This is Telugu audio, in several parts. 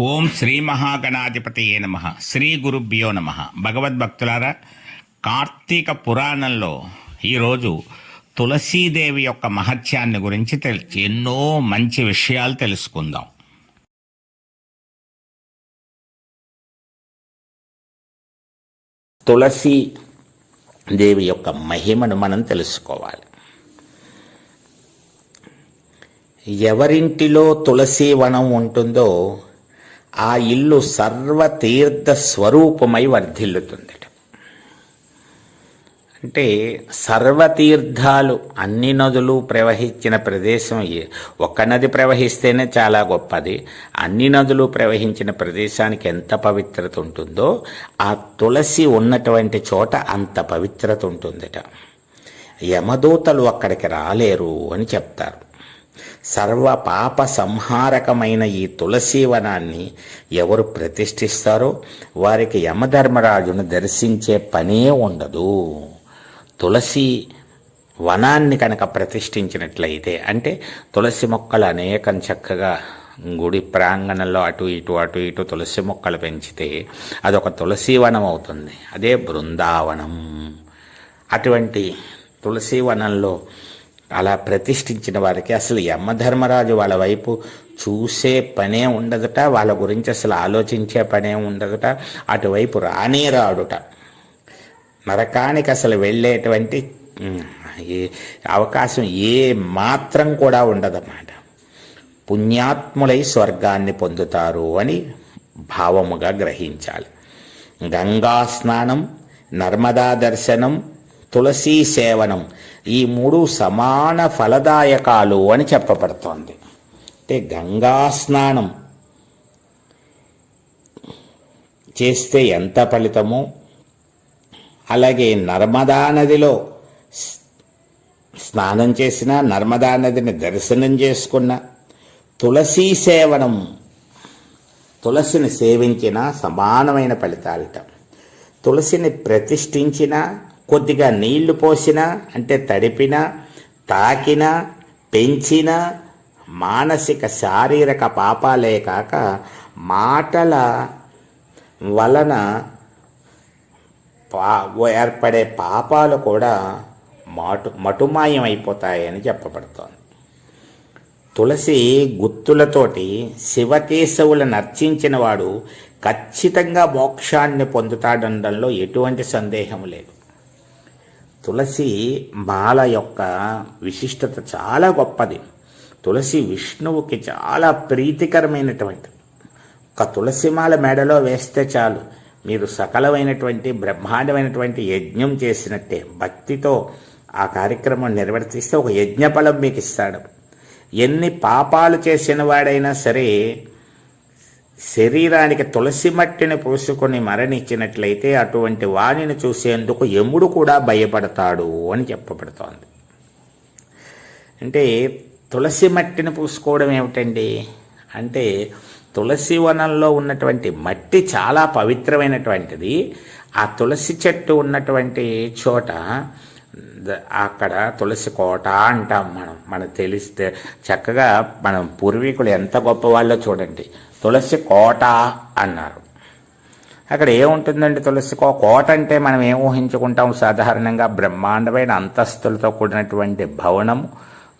ఓం శ్రీ మహాగణాధిపతియే నమ. శ్రీ గురుభ్యో నమ. భగవద్భక్తులారా కార్తీక పురాణంలో ఈరోజు తులసీదేవి యొక్క మహత్యాన్ని గురించి తెలిసి ఎన్నో మంచి విషయాలు తెలుసుకుందాం. తులసి దేవి యొక్క మహిమను మనం తెలుసుకోవాలి. ఎవరింటిలో తులసి వనం ఉంటుందో ఆ ఇల్లు సర్వతీర్థ స్వరూపమై వర్ధిల్లుతుందట. అంటే సర్వతీర్థాలు అన్ని నదులు ప్రవహించిన ప్రదేశం ఏ- ఒక నది ప్రవహిస్తేనే చాలా గొప్పది. అన్ని నదులు ప్రవహించిన ప్రదేశానికి ఎంత పవిత్రత ఉంటుందో ఆ తులసి ఉన్నటువంటి చోట అంత పవిత్రత ఉంటుందట. యమదూతలు అక్కడికి రాలేరు అని చెప్తారు. సర్వ పాప సంహారకమైన ఈ తులసి వనాన్ని ఎవరు ప్రతిష్ఠిస్తారో వారికి యమధర్మరాజును దర్శించే పనే ఉండదు. తులసి వనాన్ని కనుక ప్రతిష్ఠించినట్లయితే అంటే తులసి మొక్కలు అనేకం చక్కగా గుడి ప్రాంగణంలో అటు ఇటు అటు ఇటు తులసి మొక్కలు పెంచితే అదొక తులసి వనం అవుతుంది. అదే బృందావనం. అటువంటి తులసి వనంలో అలా ప్రతిష్ఠించిన వారికి అసలు యమధర్మరాజు వాళ్ళ వైపు చూసే పనే ఉండదుట వాళ్ళ గురించి అసలు ఆలోచించే పనే ఉండదుట అటువైపు రానే రాడుట. నరకానికి అసలు వెళ్ళేటువంటి అవకాశం ఏ మాత్రం కూడా ఉండదన్నమాట. పుణ్యాత్ములై స్వర్గాన్ని పొందుతారు అని భావముగా గ్రహించాలి. గంగా స్నానం నర్మదా దర్శనం తులసీ సేవనం ఈ మూడు సమాన ఫలదాయకాలు అని చెప్పబడుతోంది. అంటే గంగా స్నానం చేస్తే ఎంత ఫలితము? అలాగే నర్మదా నదిలో స్- స్నానం చేసిన నర్మదా నదిని దర్శనం చేసుకున్న తులసీ సేవనం తులసిని సేవించిన సమానమైన ఫలితాలట. తులసిని ప్రతిష్ఠించిన కొద్దిగా నీళ్ళు పోసినా అంటే తడిపిన తాకిన పెంచిన మానసిక శారీరక పాపాలే కాక మాటల వలన పా ఏర్పడే పాపాలు కూడా మాటు మటుమాయం అయిపోతాయని చెప్పబడుతోంది. తులసి గుత్తులతోటి శివకేశవులను అర్చించిన వాడు ఖచ్చితంగా మోక్షాన్ని పొందుతాడనడంలో ఎటువంటి సందేహం లేదు. తులసి మాల యొక్క విశిష్టత చాలా గొప్పది. తులసి విష్ణువుకి చాలా ప్రీతికరమైనటువంటిది. ఒక తులసి మాల మెడలో వేస్తే చాలు. మీరు సకలమైనటువంటి బ్రహ్మాండమైనటువంటి యజ్ఞం చేసినట్టే భక్తితో ఆ కార్యక్రమం నిర్వర్తిస్తే ఒక యజ్ఞఫలం మీకు ఇస్తాడు ఎన్ని పాపాలు చేసిన వాడైనా సరే శరీరానికి తులసి మట్టిని పూసుకొని మరణించినట్లయితే అటువంటి వాణిని చూసేందుకు యముడు కూడా భయపడతాడు అని చెప్పబడుతోంది. అంటే తులసి మట్టిని పూసుకోవడం ఏమిటండి? అంటే తులసి వనంలో ఉన్నటువంటి మట్టి చాలా పవిత్రమైనటువంటిది. ఆ తులసి చెట్టు ఉన్నటువంటి చోట అక్కడ తులసి కోట అంటాం మనం. మనకు తెలిస్తే చక్కగా మనం పూర్వీకులు ఎంత గొప్ప వాళ్ళో చూడండి. తులసి కోట అన్నారు. అక్కడ ఏముంటుందండి తులసి కో కోట అంటే మనం ఏం ఊహించుకుంటాం? సాధారణంగా బ్రహ్మాండమైన అంతస్తులతో కూడినటువంటి భవనము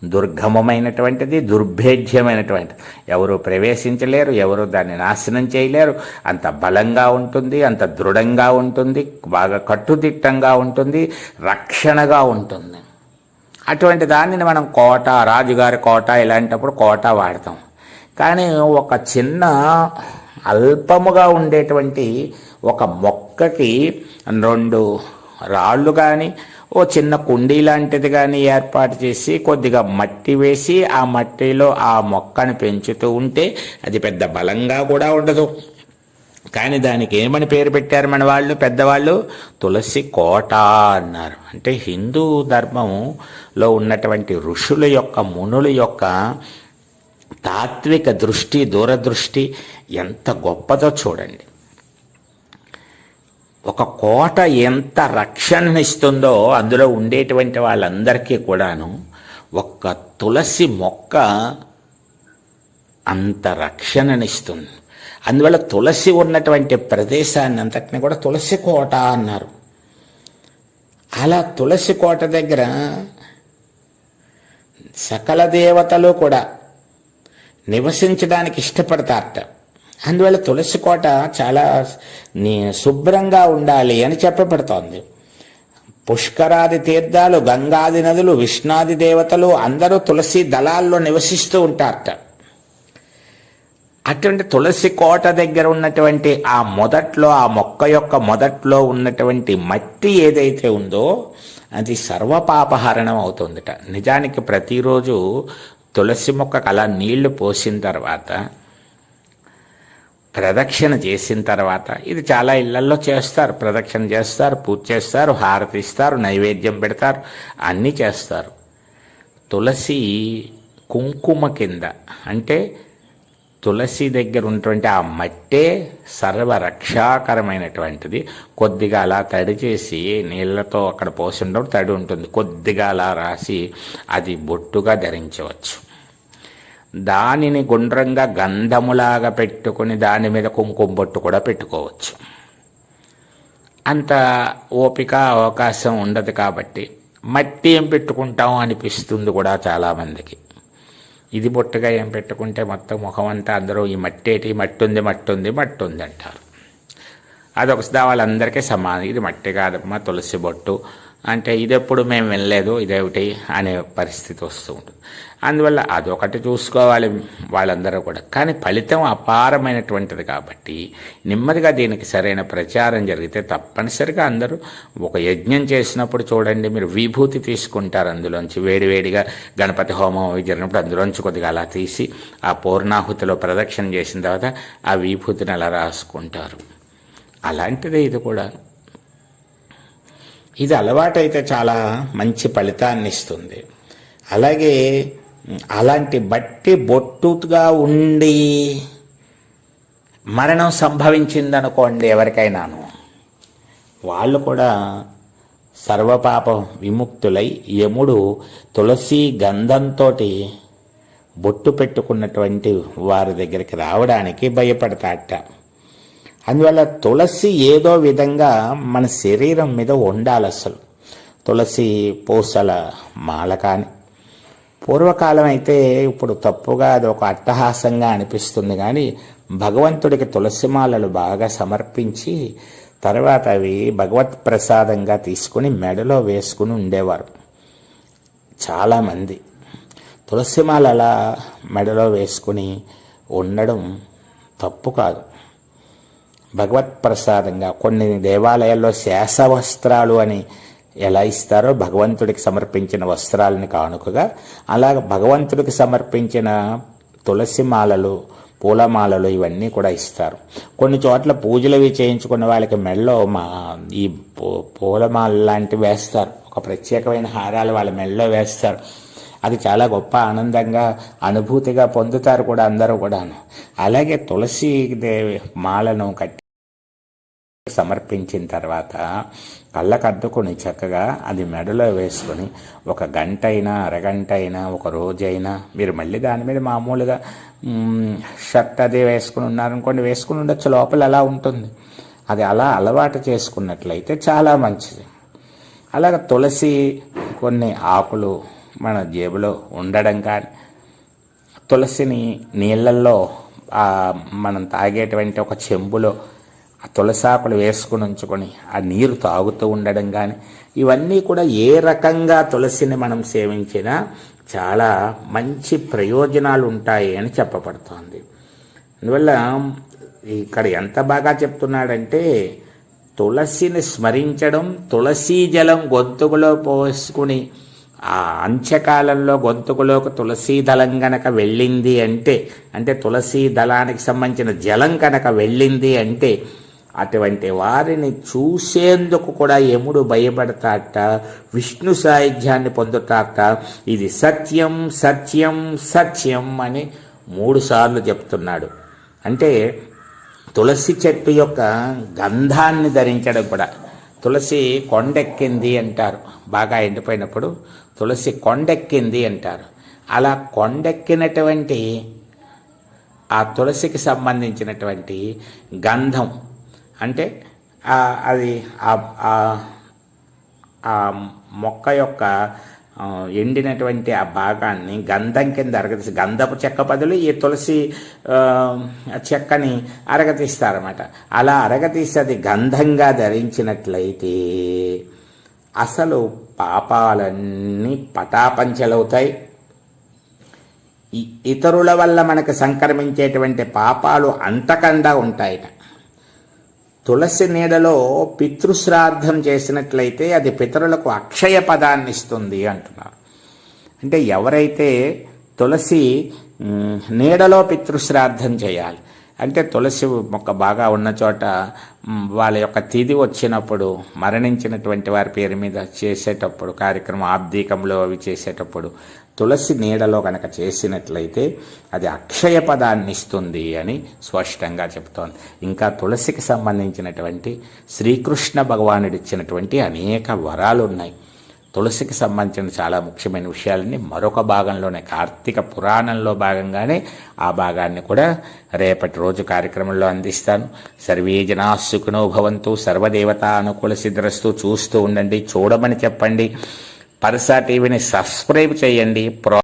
దుర్గమమైనటువంటిది దుర్భేద్యమైనటువంటిది ఎవరు ప్రవేశించలేరు ఎవరు దాన్ని నాశనం చేయలేరు. అంత బలంగా ఉంటుంది అంత దృఢంగా ఉంటుంది బాగా కట్టుదిట్టంగా ఉంటుంది రక్షణగా ఉంటుంది. అటువంటి దానిని మనం కోట రాజుగారి కోట ఇలాంటప్పుడు కోట వాడతాం. కానీ ఒక చిన్న అల్పముగా ఉండేటువంటి ఒక మొక్కకి రెండు రాళ్ళు కానీ ఓ చిన్న కుండీ లాంటిది కానీ ఏర్పాటు చేసి కొద్దిగా మట్టి వేసి ఆ మట్టిలో ఆ మొక్కను పెంచుతూ ఉంటే అది పెద్ద బలంగా కూడా ఉండదు. కానీ దానికి ఏమని పేరు పెట్టారు మన వాళ్ళు పెద్దవాళ్ళు? తులసి కోట అన్నారు. అంటే హిందూ ధర్మంలో ఉన్నటువంటి ఋషుల యొక్క మునుల యొక్క తాత్విక దృష్టి దూరదృష్టి ఎంత గొప్పదో చూడండి. ఒక కోట ఎంత రక్షణనిస్తుందో అందులో ఉండేటువంటి వాళ్ళందరికీ కూడాను ఒక్క తులసి మొక్క అంత రక్షణనిస్తుంది. అందువల్ల తులసి ఉన్నటువంటి ప్రదేశాన్ని అంతటిని కూడా తులసి కోట అన్నారు. అలా తులసి కోట దగ్గర సకల దేవతలు కూడా నివసించడానికి ఇష్టపడతారట. అందువల్ల తులసి కోట చాలా శుభ్రంగా ఉండాలి అని చెప్పబడుతోంది. పుష్కరాది తీర్థాలు గంగాది నదులు విష్ణాది దేవతలు అందరూ తులసి దళాల్లో నివసిస్తూ ఉంటారట. అటువంటి తులసి కోట దగ్గర ఉన్నటువంటి ఆ మొదట్లో ఆ మొక్క యొక్క మొదట్లో ఉన్నటువంటి మట్టి ఏదైతే ఉందో అది సర్వపాపహరణం అవుతుందట. నిజానికి ప్రతిరోజు తులసి మొక్కకు అలా నీళ్ళు పోసిన తర్వాత ప్రదక్షిణ చేసిన తర్వాత ఇది చాలా ఇళ్ళలో చేస్తారు. ప్రదక్షిణ చేస్తారు పూజ చేస్తారు హారతి ఇస్తారు నైవేద్యం పెడతారు అన్నీ చేస్తారు. తులసి కుంకుమ కింద అంటే తులసి దగ్గర ఉన్నటువంటి ఆ మట్టే సర్వరక్షాకరమైనటువంటిది. కొద్దిగా అలా తడి చేసి నీళ్ళతో అక్కడ పోసి ఉండడం తడి ఉంటుంది. కొద్దిగా అలా రాసి అది బొట్టుగా ధరించవచ్చు. దానిని గుండ్రంగా గంధములాగా పెట్టుకుని దాని మీద కుంకుమ బొట్టు కూడా పెట్టుకోవచ్చు. అంత ఓపిక అవకాశం ఉండదు కాబట్టి మట్టి ఏం పెట్టుకుంటాం అనిపిస్తుంది కూడా చాలామందికి ఇది బొట్టుగా ఏం పెట్టుకుంటే మొత్తం ముఖం అంతా అందరూ ఈ మట్టేటి మట్టి ఉంది మట్టి ఉంది మట్టి ఉంది అంటారు. అదొక సదా వాళ్ళందరికీ సమానం. ఇది మట్టి కాదమ్మా తులసి బొట్టు. అంటే ఇది ఎప్పుడు మేము వినలేదు ఇదేమిటి అనే పరిస్థితి వస్తూ ఉంటుంది. అందువల్ల అదొకటి చూసుకోవాలి వాళ్ళందరూ కూడా. కానీ ఫలితం అపారమైనటువంటిది కాబట్టి నెమ్మదిగా దీనికి సరైన ప్రచారం జరిగితే తప్పనిసరిగా అందరూ ఒక యజ్ఞం చేసినప్పుడు చూడండి మీరు విభూతి తీసుకుంటారు అందులోంచి. వేడివేడిగా గణపతి హోమం జరిగినప్పుడు అందులోంచి కొద్దిగా అలా తీసి ఆ పూర్ణాహుతిలో ప్రదక్షిణ చేసిన తర్వాత ఆ విభూతిని అలా రాసుకుంటారు. అలాంటిదే ఇది కూడా. ఇది అలవాటైతే చాలా మంచి ఫలితాన్ని ఇస్తుంది అలాగే అలాంటి బట్టి బొట్టుగా ఉండి మరణం సంభవించిందనుకోండి ఎవరికైనాను. వాళ్ళు కూడా సర్వపాప విముక్తులై యముడు తులసి గంధంతో బొట్టు పెట్టుకున్నటువంటి వారి దగ్గరికి రావడానికి భయపడతాట. అందువల్ల తులసి ఏదో విధంగా మన శరీరం మీద ఉండాలి అసలు తులసి పూసల మాల కానీ పూర్వకాలం అయితే ఇప్పుడు తప్పుగా అది ఒక అట్టహాసంగా అనిపిస్తుంది కానీ భగవంతుడికి తులసి మాలలు బాగా సమర్పించి తర్వాత అవి భగవత్ ప్రసాదంగా తీసుకుని మెడలో వేసుకుని ఉండేవారు. చాలామంది తులసిమాల అలా మెడలో వేసుకుని ఉండడం తప్పు కాదు. భగవత్ ప్రసాదంగా కొన్ని దేవాలయాల్లో శేష వస్త్రాలు అని ఎలా ఇస్తారో భగవంతుడికి సమర్పించిన వస్త్రాలను కానుకగా అలా భగవంతుడికి సమర్పించిన తులసి మాలలు పూలమాలలు ఇవన్నీ కూడా ఇస్తారు. కొన్ని చోట్ల పూజలు అవి చేయించుకున్న వాళ్ళకి మెడలో మా ఈ పూ- పూలమాల లాంటివి వేస్తారు. ఒక ప్రత్యేకమైన హారాలు వాళ్ళ మెడలో వేస్తారు. అది చాలా గొప్ప ఆనందంగా అనుభూతిగా పొందుతారు కూడా అందరూ కూడాను. అలాగే తులసి దేవి మాలను కట్టి సమర్పించిన తర్వాత కళ్ళకు అద్దుకొని చక్కగా అది మెడలో వేసుకొని ఒక గంట అయినా అరగంట అయినా ఒక రోజైనా మీరు మళ్ళీ దాని మీద మామూలుగా షర్ట్ అది వేసుకుని ఉన్నారనుకోండి వేసుకుని ఉండొచ్చు లోపల అలా ఉంటుంది. అది అలా అలవాటు చేసుకున్నట్లయితే చాలా మంచిది. అలాగ తులసి కొన్ని ఆకులు మన జేబులో ఉండడం కానీ తులసిని నీళ్ళల్లో మనం తాగేటువంటి ఒక చెంబులో ఆ తులసాకులు వేసుకుని ఉంచుకొని ఆ నీరు తాగుతూ ఉండడం కానీ ఇవన్నీ కూడా ఏ రకంగా తులసిని మనం సేవించినా చాలా మంచి ప్రయోజనాలు ఉంటాయి అని చెప్పబడుతోంది. అందువల్ల ఇక్కడ ఎంత బాగా చెప్తున్నాడంటే తులసిని స్మరించడం తులసీ జలం గొంతుకులో పోసుకుని ఆ అంత్యకాలంలో గొంతుకులోకి తులసీ దళం గనక వెళ్ళింది అంటే అంటే తులసీ దళానికి సంబంధించిన జలం కనుక వెళ్ళింది అంటే అటువంటి వారిని చూసేందుకు కూడా యముడు భయపడతాట విష్ణు సాయుధ్యాన్ని పొందుతాట. ఇది సత్యం సత్యం సత్యం అని మూడుసార్లు చెప్తున్నాడు. అంటే తులసి చెట్టు యొక్క గంధాన్ని ధరించడం కూడా. తులసి కొండెక్కింది అంటారు. బాగా ఎండిపోయినప్పుడు తులసి కొండెక్కింది అంటారు. అలా కొండెక్కినటువంటి ఆ తులసికి సంబంధించినటువంటి గంధం అంటే అది ఆ- ఆ- మొక్క యొక్క ఎండినటువంటి ఆ భాగాన్ని గంధం కింద అరగతీసి గంధపు చెక్క బదులు ఈ తులసి చెక్కని అరగతీస్తారన్నమాట అలా అరగతీసి అది గంధంగా ధరించినట్లయితే అసలు పాపాలన్నీ పటాపంచలవుతాయి. ఇతరుల వల్ల మనకు సంక్రమించేటువంటి పాపాలు అంతకండా ఉంటాయట. తులసి నీడలో పితృశ్రాద్ధం చేసినట్లయితే అది పితరులకు అక్షయ పదాన్ని ఇస్తుంది అంటున్నారు. అంటే ఎవరైతే తులసి నీడలో పితృశ్రాద్ధం చేయాలి అంటే తులసి మొక్క బాగా ఉన్న చోట వాళ్ళ యొక్క తిది వచ్చినప్పుడు మరణించినటువంటి వారి పేరు మీద చేసేటప్పుడు కార్యక్రమం ఆబ్దీకంలో అవి చేసేటప్పుడు తులసి నీడలో కనుక చేసినట్లయితే అది అక్షయ పదాన్ని ఇస్తుంది అని స్పష్టంగా చెప్తోంది. ఇంకా తులసికి సంబంధించినటువంటి శ్రీకృష్ణ భగవానుడు ఇచ్చినటువంటి అనేక వరాలు ఉన్నాయి తులసికి సంబంధించిన చాలా ముఖ్యమైన విషయాలని మరొక భాగంలోనే కార్తీక పురాణంలో భాగంగానే ఆ భాగాన్ని కూడా రేపటి రోజు కార్యక్రమంలో అందిస్తాను. సర్వే జనాసుకునో భవంతు సర్వదేవత అనుకూల సిద్ధరస్తూ చూస్తూ ఉండండి చూడమని చెప్పండి. పరసా టీవీని సబ్స్క్రైబ్ చేయండి. ప్రో